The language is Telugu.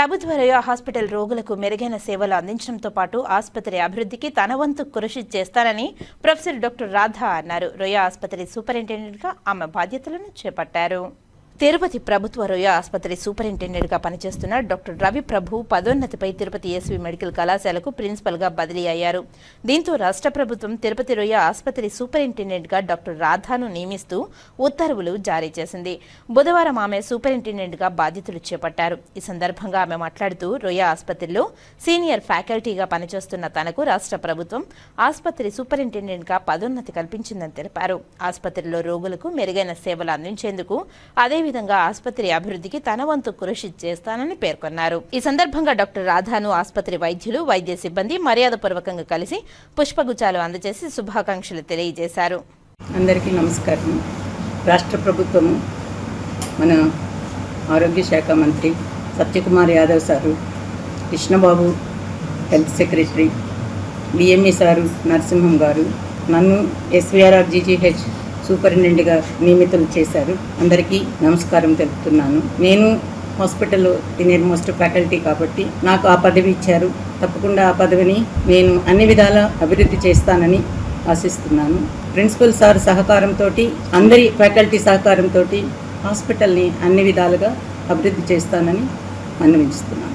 ప్రభుత్వ రొయ్య హాస్పిటల్ రోగులకు మెరుగైన సేవలు అందించడంతో పాటు ఆసుపత్రి అభివృద్ధికి తన వంతు కృషి చేస్తానని ప్రొఫెసర్ డాక్టర్ రాధా అన్నారు. రొయ్య ఆసుపత్రి సూపరింటెండెంట్గా ఆమె బాధ్యతలను చేపట్టారు. తిరుపతి ప్రభుత్వ రొయ్య ఆసుపత్రి సూపరింటెండెంట్గా పనిచేస్తున్న డాక్టర్ రవి ప్రభు పదోన్నతిపై తిరుపతి ఎస్వి మెడికల్ కళాశాలకు ప్రిన్సిపల్గా బదిలీ అయ్యారు. దీంతో రాష్ట్ర ప్రభుత్వం తిరుపతి రొయ్య ఆసుపత్రి సూపరింటెండెంట్గా డాక్టర్ రాధాను నియమిస్తూ ఉత్తర్వులు జారీ చేసింది. బుధవారం ఆమె సూపరింటెండెంట్గా బాధ్యతలు చేపట్టారు. ఈ సందర్భంగా ఆమె మాట్లాడుతూ రొయ్య ఆసుపత్రిలో సీనియర్ ఫ్యాకల్టీగా పనిచేస్తున్న తనకు రాష్ట్ర ప్రభుత్వం ఆసుపత్రి సూపరింటెండెంట్గా పదోన్నతి కల్పించిందని తెలిపారు. ఆసుపత్రిలో రోగులకు మెరుగైన సేవలు అందించేందుకు అదే అదేవిధంగా ఆసుపత్రి అభివృద్ధికి తన వంతు కృషి చేస్తానని పేర్కొన్నారు. ఈ సందర్భంగా డాక్టర్ రాధాను ఆసుపత్రి వైద్యులు వైద్య సిబ్బంది మర్యాదపూర్వకంగా కలిసి పుష్పగుచ్చాలు అందజేసి శుభాకాంక్షలు తెలియజేశారు. అందరికీ నమస్కారం. రాష్ట్ర ప్రభుత్వము మన ఆరోగ్య శాఖ మంత్రి Satyakumar Yadav sir Krishnababu health secretary BME sir Narasimham garu నన్ను ఎస్విఆర్ఆర్ జీజీహెచ్ సూపరింటెండెంట్గా నియమితులు చేశారు. అందరికీ నమస్కారం తెలుపుతున్నాను. నేను హాస్పిటల్లో సీనియర్ మోస్ట్ ఫ్యాకల్టీ కాబట్టి నాకు ఆ పదవి ఇచ్చారు. తప్పకుండా ఆ పదవిని నేను అన్ని విధాల అభివృద్ధి చేస్తానని ఆశిస్తున్నాను. ప్రిన్సిపల్ సార్ సహకారంతో అందరి ఫ్యాకల్టీ సహకారంతో హాస్పిటల్ని అన్ని విధాలుగా అభివృద్ధి చేస్తానని మన్నవించుతున్నాను